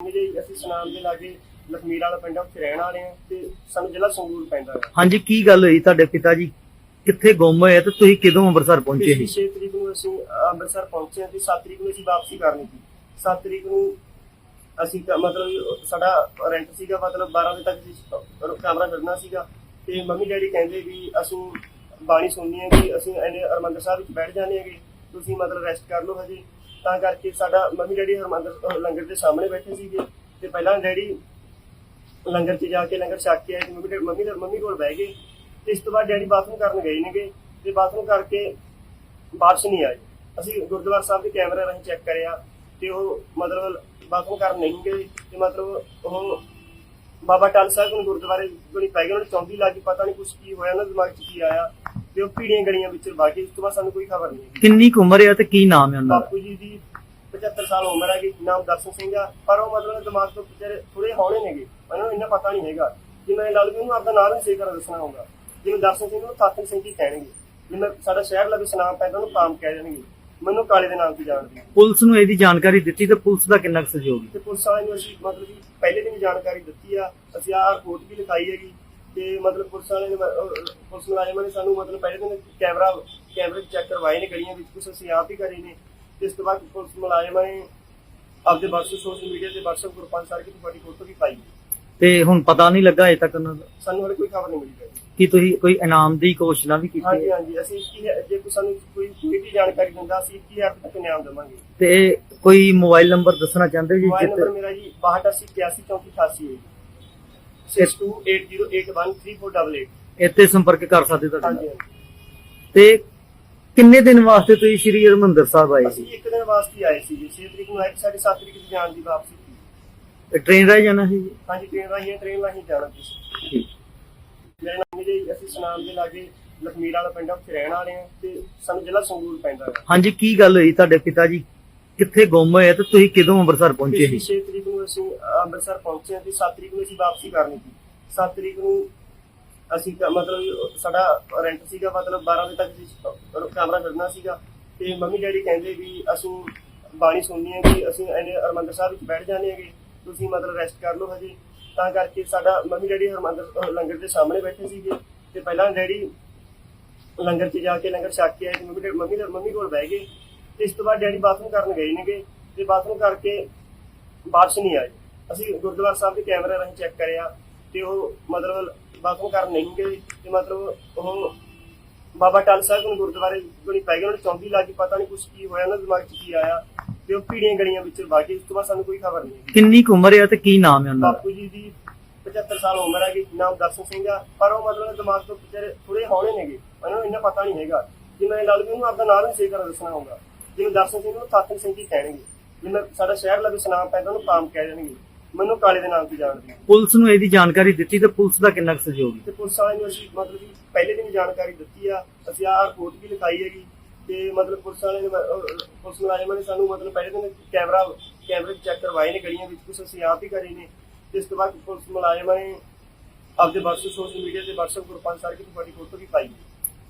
ਜੀ ਅਸੀਂ ਸੁਨਾਮ ਦੇ ਲਾਗੇ ਲਖਮੀਰ ਵਾਲਾ ਪਿੰਡ ਆ, ਉੱਥੇ ਰਹਿਣ ਵਾਲੇ ਆ ਤੇ ਸਾਨੂੰ ਜ਼ਿਲ੍ਹਾ ਸੰਗਰੂਰ ਪੈਂਦਾ ਹੈ। ਹਾਂਜੀ ਕੀ ਗੱਲ ਹੋਈ ਤੁਹਾਡੇ ਪਿਤਾ ਜੀ? ਕਿੱਥੇ ਗੁੰਮ ਹੋਏ ਤੇ ਤੁਸੀਂ ਕਦੋਂ ਅੰਮ੍ਰਿਤਸਰ ਪਹੁੰਚੇ ਪਿਛਲੀ ਸੀ 6 ਤਰੀਕ ਨੂੰ ਅਸੀਂ ਅ, ਅੰਮ੍ਰਿਤਸਰ ਪਹੁੰਚੇ ਤੇ 7 ਤਰੀਕ ਨੂੰ ਅਸੀਂ ਵਾਪਸੀ ਕਰਨੀ ਸੀ। 7 ਤਰੀਕ ਨੂੰ ਅਸੀਂ ਕ- ਮਤਲਬ ਸਾਡਾ ਰੈਂਟ ਸੀਗਾ ਮਤਲਬ 12 ਵਜੇ ਤੱਕ ਅਸੀਂ ਕਮਰਾ ਛੱਡਣਾ ਸੀਗਾ ਤੇ ਮੰਮੀ ਡੈਡੀ ਕਹਿੰਦੇ ਵੀ ਅਸੀਂ ਬਾਣੀ ਸੁਣਨੀ ਹੈ ਕਿ ਅਸੀਂ ਇਹਨੇ ਹਰਮੰਦਰ ਸਾਹਿਬ ਵਿੱਚ ਬੈਠ ਜਾਂਦੇ ਹੈਗੇ ਤੁਸੀਂ ਮਤਲਬ ਰੈਸਟ ਕਰ ਲਓ ਹਜੇ। ਤਾਂ ਕਰਕੇ ਸਾਡਾ ਮੰਮੀ ਡੈਡੀ ਹਰਮੰਦਰ ਲੰਗਰ ਦੇ ਸਾਹਮਣੇ ਬੈਠੇ ਸੀਗੇ। ਤੇ ਪਹਿਲਾਂ ਡੈਡੀ ਲੰਗਰ 'ਚ ਜਾ ਕੇ ਲੰਗਰ ਛਕ ਕੇ ਆਏ ਤੇ ਮੰਮੀ ਮੰਮੀ ਦੇ- ਮੰਮੀ ਕੋਲ ਬਹਿ ਗਏ। ਤੇ ਇਸ ਤੋਂ ਬਾਅਦ ਡੈਡੀ ਬਾਥਰੂਮ ਕਰਨ ਗਏ ਨੇਗੇ ਤੇ ਬਾਥਰੂਮ ਕਰਕੇ ਵਾਪਸ ਨਹੀਂ ਆਏ। ਅਸੀਂ ਗੁਰਦੁਆਰਾ ਸਾਹਿਬ ਦੇ ਕੈਮਰੇ ਰਾਹੀਂ ਚੈੱਕ ਕਰਿਆ ਤੇ ਉਹ ਮਤਲਬ ਬਾਥਰੂਮ ਕਰਨ ਨਹੀਂ ਗਏ ਤੇ ਮਤਲਬ ਉਹ ਬਾਬਾ ਟਾਲ ਸਾਹਿਬ ਨੂੰ ਗੁਰਦੁਆਰੇ ਕੋਲ ਪੈ ਗਏ। ਉਹਨਾਂ ਨੂੰ ਚੌਂਦੀ ਲੱਗੀ ਪਤਾ ਨਹੀਂ ਕੁਝ ਕੀ ਹੋਇਆ, ਉਹਨਾਂ ਦਿਮਾਗ 'ਚ ਕੀ ਆਇਆ। ਤੇ ਉਹ ਪੀੜੀਆਂ ਗਲੀਆਂ ਵਿੱਚ ਵਾਗੇ ਉਸ ਤੋਂ ਬਾਅਦ ਸਾਨੂੰ ਕੋਈ ਖਬਰ ਨਹੀਂ ਹੈਗੀ। ਕਿੰਨੀ ਕੁ ਉਮਰ ਹੈ ਤੇ ਕੀ ਨਾਮ ਹੈ ਉਹਨਾਂ ਦਾ? ਬਾਪੂ ਜੀ ਦੀ 75 ਸਾਲ ਉਮਰ ਹੈਗੀ ਨਾਮ ਦਰਸ਼ਨ ਸਿੰਘ ਆ ਪਰ ਉਹ ਮਤਲਬ ਦਿਮਾਗ ਤੋਂ ਵਿਚਾਰੇ ਥੋੜੇ ਹੌਲੇ ਨੇਗੇ ਉਹਨਾਂ ਨੂੰ ਇੰਨਾ ਪਤਾ ਨਹੀਂ ਹੈਗਾ। ਕਿ ਮੈਂ ਲਾਲ ਵੀ ਉਹਨੂੰ ਆਪਦਾ ਨਾਮ ਹੀ ਸਹੀ ਤਰ੍ਹਾਂ ਦੱਸਣਾ ਹੋਊਗਾ। ਜਿਵੇਂ ਦਰਸ਼ਨ ਸਿੰਘ ਨੂੰ ਸਾਥੀ ਸਿੰਘ ਹੀ ਕਹਿਣਗੇ ਜਿਵੇਂ ਸਾਡਾ ਸ਼ਹਿਰ ਲੱਗੇ ਸੁਨਾਮ ਪੈਂਦਾ ਉਹਨੂੰ ਕਾਮ ਕਹਿ ਦੇਣਗੇ। ਮੈਨੂੰ ਕਾਲੇ ਦੇ ਨਾਮ ਤੋਂ ਜਾਣਦੇ ਪੁਲਿਸ ਨੂੰ ਇਹਦੀ ਜਾਣਕਾਰੀ ਦਿੱਤੀ ਤੇ ਪੁਲਿਸ ਦਾ ਕਿੰਨਾ ਕੁ ਸਹਿਯੋਗ ਤੇ ਪੁਲਿਸ ਵਾਲਿਆਂ ਨੂੰ ਅਸੀਂ ਮਤਲਬ ਕਿ ਪਹਿਲੇ ਦਿਨ ਜਾਣਕਾਰੀ ਦਿੱਤੀ ਆ ਅਸੀਂ ਆਹ ਰਿਪੋਰਟ ਵੀ ਲਿਖਾਈ ਹੈਗੀ। ਤੇ ਮਤਲਬ ਪੁਲਿਸ ਵਾਲਿਆਂ ਨੇ ਪੁਲਿਸ ਮੁਲਾਜ਼ਮਾਂ ਨੇ ਸਾਨੂੰ ਮਤਲਬ ਪਹਿਲੇ ਦਿਨ ਕੈਮਰਾ ਕੈਮਰੇ ਚੈੱਕ ਕਰਵਾਏ ਨੇ ਗਲੀਆਂ ਵਿੱਚ ਕੁਝ ਅਸੀਂ ਆਪ ਹੀ ਕਰੇ ਨੇ। ਇਸ ਤੋਂ ਬਾਅਦ ਪੁਲਿਸ ਮੁਲਾਜ਼ਮਾਂ ਨੇ ਆਪਦੇ WhatsApp ਸੋਸ਼ਲ ਮੀਡੀਆ ਤੇ WhatsApp ਗਰੁੱਪਾਂ ਸਾਰ ਕੇ ਤੁਹਾਡੀ ਫੋਟੋ ਵੀ ਪਾਈ। ਤੇ ਹੁਣ ਪਤਾ ਨਹੀਂ ਲੱਗਾ ਅਜੇ ਤੱਕ ਉਹਨਾਂ ਦਾ? ਸਾਨੂੰ ਹਲੇ ਕੋਈ ਖਬਰ ਨਹੀਂ ਮਿਲੀ। ਕਿ ਤੁਸੀਂ ਕੋਈ ਇਨਾਮ ਦੀ ਘੋਸ਼ਣਾ ਵੀ ਕੀਤੀ ਹਾਂਜੀ ਹੈ? ਹਾਂਜੀ ਅਸੀਂ ਕੀ ਜੇ ਕੋਈ ਸਾਨੂੰ ਕੋਈ ਕੋਈ ਵੀ ਜਾਣਕਾਰੀ ਦਿੰਦਾ ਅਸੀਂ 21000 ਤੱਕ ਇਨਾਮ ਦੇਵਾਂਗੇ? ਤੇ ਕੋਈ ਮੋਬਾਈਲ ਨੰਬਰ ਦੱਸਣਾ ਚਾਹੁੰਦੇ ਜੀ? ਮੋਬਾਈਲ ਨੰਬਰ ਮੇਰਾ ਜੀ 6281843488 ਹੈ 6280813488 ਇੱਥੇ ਸੰਪਰਕ ਕਰ ਸਕਦੇ ਤੁਹਾਡੇ ਹਾਂਜੀ ਨਾਲ। ਹਾਂਜੀ ਤੇ ਕਿੰਨੇ ਦਿਨ ਵਾਸਤੇ ਤੁਸੀਂ ਸ਼੍ਰੀ ਹਰਿਮੰਦਰ ਸਾਹਿਬ ਆਏ ਅਸੀਂ ਸੀ ਇੱਕ ਦਿਨ ਵਾਸਤੇ ਆਏ ਸੀ ਜੀ। 6 ਤਰੀਕ ਨੂੰ ਆਏ ਸਾਡੀ 7 ਤਰੀਕ ਦੀ ਜਾਣ ਦੀ ਵਾਪਸੀ ਸੀ ਤੇ ਟ੍ਰੇਨ ਰਾਹੀਂ ਜਾਣਾ ਸੀ ਜੀ? ਹਾਂਜੀ ਟ੍ਰੇਨ ਰਾਹੀਂ ਟ੍ਰੇਨ ਰਾਹੀਂ ਜਾਣਾ ਸੀ। ਠੀਕ। ਮੇਰੇ ਨਾਮ ਜੀ ਅਸੀਂ ਸੁਨਾਮ ਦੇ ਲਾਗੇ ਲਖਮੀਰ ਵਾਲਾ ਪਿੰਡ ਆ, ਉੱਥੇ ਰਹਿਣ ਵਾਲੇ ਆ ਤੇ ਸਾਨੂੰ ਜ਼ਿਲ੍ਹਾ ਸੰਗਰੂਰ ਪੈਂਦਾ ਹੈ। ਹਾਂਜੀ ਕੀ ਗੱਲ ਹੋਈ? ਤੁਹਾਡੇ ਪਿਤਾ ਜੀ ਕਿੱਥੇ ਗੁੰਮ ਹੋਏ ਤੇ ਤੁਸੀਂ ਕਦੋਂ ਅੰਮ੍ਰਿਤਸਰ ਪਹੁੰਚੇ ਸੀ? 6 ਤਰੀਕ ਨੂੰ ਅਸੀਂ ਅੰਮ੍ਰਿਤਸਰ ਪਹੁੰਚੇ ਤੇ 7 ਤਰੀਕ ਨੂੰ ਅਸੀਂ ਵਾਪਸੀ ਕਰਨੀ ਸੀ। 7 ਤਰੀਕ ਨੂੰ ਅਸੀਂ ਮਤਲਬ ਸਾਡਾ ਰੈਂਟ ਸੀਗਾ, ਮਤਲਬ 12 ਵਜੇ ਤੱਕ ਅਸੀਂ ਕਮਰਾ ਛੱਡਣਾ ਸੀਗਾ। ਤੇ ਮੰਮੀ ਡੈਡੀ ਕਹਿੰਦੇ ਵੀ ਅਸੀਂ ਬਾਣੀ ਸੁਣਨੀ ਹੈ ਕਿ ਅਸੀਂ ਹਰਮੰਦਰ ਸਾਹਿਬ ਵਿੱਚ ਬੈਠ ਜਾਣੇ ਹੈਗੇ, ਤੁਸੀਂ ਮਤਲਬ ਰੈਸਟ ਕਰ ਲਓ ਹਜੇ। ਤਾਂ ਕਰਕੇ ਸਾਡਾ ਮੰਮੀ ਡੈਡੀ ਹਰਮੰਦਰ ਲੰਗਰ ਦੇ ਸਾਹਮਣੇ ਬੈਠੇ ਸੀਗੇ। ਤੇ ਪਹਿਲਾਂ ਡੈਡੀ ਲੰਗਰ 'ਚ ਜਾ ਕੇ ਲੰਗਰ ਛਕ ਕੇ ਆਏ ਮੰਮੀ ਮੰਮੀ ਮੰਮੀ ਕੋਲ ਬਹਿ ਗਏ। ਇਸ ਤੋਂ ਬਾਅਦ ਡੈਡੀ ਬਾਥਰੂਮ ਕਰਨ ਗਏ ਨੇਗੇ ਤੇ ਬਾਥਰੂਮ ਕਰਕੇ ਵਾਪਸ ਨਹੀਂ ਆਏ। ਅਸੀਂ ਗੁਰਦੁਆਰਾ ਸਾਹਿਬ ਦੇ ਕੈਮਰੇ ਰਾਹੀਂ ਚੈੱਕ ਕਰਿਆ ਤੇ ਉਹ ਮਤਲਬ ਬਾਥਰੂਮ ਕਰਨ ਨਹੀਂ ਗਏ ਤੇ ਮਤਲਬ ਉਹ ਬਾਬਾ ਟਾਲ ਸਾਹਿਬ ਨੂੰ ਗੁਰਦੁਆਰੇ ਕੋਲ ਪੈ ਗਏ। ਉਹਨਾਂ ਨੂੰ ਚੌਂਦੀ ਲੱਗੀ ਪਤਾ ਨਹੀਂ ਕੁਝ ਕੀ ਹੋਇਆ ਉਹਨਾਂ ਦਿਮਾਗ 'ਚ ਕੀ ਆਇਆ ਤੇ ਉਹ ਪੀੜੀਆਂ ਗਲੀਆਂ ਵਿੱਚ ਵਾਗੇ ਉਸ ਤੋਂ ਬਾਅਦ ਸਾਨੂੰ ਕੋਈ ਖਬਰ ਨਹੀਂ ਕਿੰਨੀ ਕੁ ਉਮਰ ਹੈ ਤੇ ਕੀ ਨਾਮ ਹੈ ਉਹਨਾਂ ਦਾ? ਬਾਪੂ ਜੀ ਦੀ 75 ਸਾਲ ਉਮਰ ਹੈਗੀ ਨਾਮ ਦਰਸ਼ਨ ਸਿੰਘ ਆ। ਪਰ ਉਹ ਮਤਲਬ ਦਿਮਾਗ ਤੋਂ ਵਿਚਾਰੇ ਥੋੜੇ ਹੌਲੇ ਨੇਗੇ। ਉਹਨਾਂ ਨੂੰ ਇੰਨਾ ਪਤਾ ਨਹੀਂ ਹੈਗਾ। ਜਿਵੇਂ ਲਾਲ ਵੀ ਉਹਨੂੰ ਆਪਦਾ ਨਾਮ ਹੀ ਸਹੀ ਤਰ੍ਹਾਂ ਦੱਸਣਾ ਹੋਊਗਾ। ਜਿਵੇਂ ਦਰਸ਼ਨ ਸਿੰਘ ਨੂੰ ਸਾਥੀ ਸਿੰਘ ਹੀ ਕਹਿਣਗੇ। ਜਿਵੇਂ ਸਾਡਾ ਸ਼ਹਿਰ ਲੱਗੇ ਸੁਨਾਮ ਪੈਂਦਾ ਉਹਨੂੰ ਕਾਮ ਕਹਿ ਦੇਣਗੇ। ਮੈਨੂੰ ਕਾਲੇ ਦੇ ਨਾਮ ਤੋਂ ਜਾਣਦੇ ਪੁਲਿਸ ਨੂੰ ਇਹਦੀ ਜਾਣਕਾਰੀ ਦਿੱਤੀ ਤੇ ਪੁਲਿਸ ਦਾ ਕਿੰਨਾ ਕੁ ਸਹਿਯੋਗ ਹੈ? ਤੇ ਪੁਲਿਸ ਵਾਲਿਆਂ ਨੂੰ ਅਸੀਂ ਮਤਲਬ ਕਿ ਪਹਿਲੇ ਦਿਨ ਹੀ ਜਾਣਕਾਰੀ ਦਿੱਤੀ ਆ। ਅਸੀਂ ਆਹ ਰਿਪੋਰਟ ਵੀ ਲਿਖਾਈ ਹੈਗੀ ਤੇ ਮਤਲਬ ਪੁਲਿਸ ਵਾਲਿਆਂ ਨੇ ਮ- ਅਹ ਪੁਲਿਸ ਮੁਲਾਜ਼ਮਾਂ ਨੇ ਸਾਨੂੰ ਮਤਲਬ ਪਹਿਲੇ ਦਿਨ ਕੈਮਰਾ ਕੈਮਰੇ ਚੈੱਕ ਕਰਵਾਏ ਨੇ ਗਲੀਆਂ ਵਿੱਚ ਕੁਝ ਅਸੀਂ ਆਪ ਹੀ ਕਰੇ ਨੇ। ਤੇ ਇਸ ਤੋਂ ਬਾਅਦ ਪੁਲਿਸ ਮੁਲਾਜ਼ਮਾਂ ਨੇ ਆਪਦੇ WhatsApp ਸੋਸ਼ਲ ਮੀਡੀਆ ਤੇ WhatsApp ਗਰੁੱਪਾਂ 'ਚ ਸਾਰ ਕੇ ਤੁਹਾਡੀ ਫੋਟੋ ਵੀ ਪਾਈ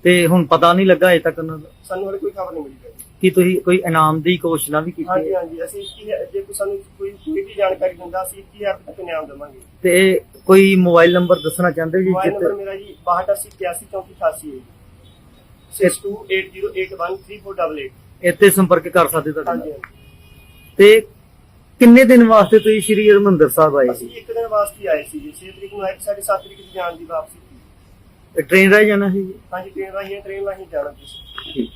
ਤੇ ਹੁਣ ਪਤਾ ਨਹੀਂ ਲੱਗਾ ਅਜੇ ਤੱਕ ਉਹਨਾਂ ਦਾ। ਸਾਨੂੰ ਹਲੇ ਕੋਈ ਖਬਰ ਨਹੀਂ ਮਿਲੀ। ਕਿ ਤੁਸੀਂ ਕੋਈ ਇਨਾਮ ਦੀ ਘੋਸ਼ਣਾ ਵੀ ਕੀਤੀ ਹਾਂਜੀ ਹੈ? ਹਾਂਜੀ ਅਸੀਂ ਕੀ ਜੇ ਕੋਈ ਸਾਨੂੰ ਕੋਈ ਕੋਈ ਵੀ ਜਾਣਕਾਰੀ ਦਿੰਦਾ ਅਸੀਂ 21000 ਤੱਕ ਇਨਾਮ ਦੇਵਾਂਗੇ? ਤੇ ਕੋਈ ਮੋਬਾਈਲ ਨੰਬਰ ਦੱਸਣਾ ਚਾਹੁੰਦੇ ਜੀ ਮੋਬਾਈਲ ਨੰਬਰ ਜਿੱਥੇ ਮੇਰਾ ਜੀ 6281843488 ਹੈ ਜੀ। 6280813488 ਇੱਥੇ ਸੰਪਰਕ ਕਰ ਸਕਦੇ ਤੁਹਾਡੇ ਹਾਂਜੀ ਨਾਲ? ਹਾਂਜੀ ਤੇ ਕਿੰਨੇ ਦਿਨ ਵਾਸਤੇ ਤੁਸੀਂ ਸ਼੍ਰੀ ਹਰਿਮੰਦਰ ਸਾਹਿਬ ਆਏ ਅਸੀਂ ਸੀ? ਇੱਕ ਦਿਨ ਵਾਸਤੇ ਹੀ ਆਏ ਸੀ ਜੀ। 6 ਤਰੀਕ ਨੂੰ ਆਏ ਸਾਡੀ 7 ਤਰੀਕ ਦੀ ਜਾਣ ਦੀ ਵਾਪਸੀ ਟ੍ਰੇਨ ਰਾਹੀਂ ਜਾਣਾ ਸੀ ਜੀ? ਹਾਂਜੀ ਟ੍ਰੇਨ ਰਾਹੀਂ ਟ੍ਰੇਨ ਰਾਹੀਂ ਜਾਣਾ ਸੀ ਠੀਕ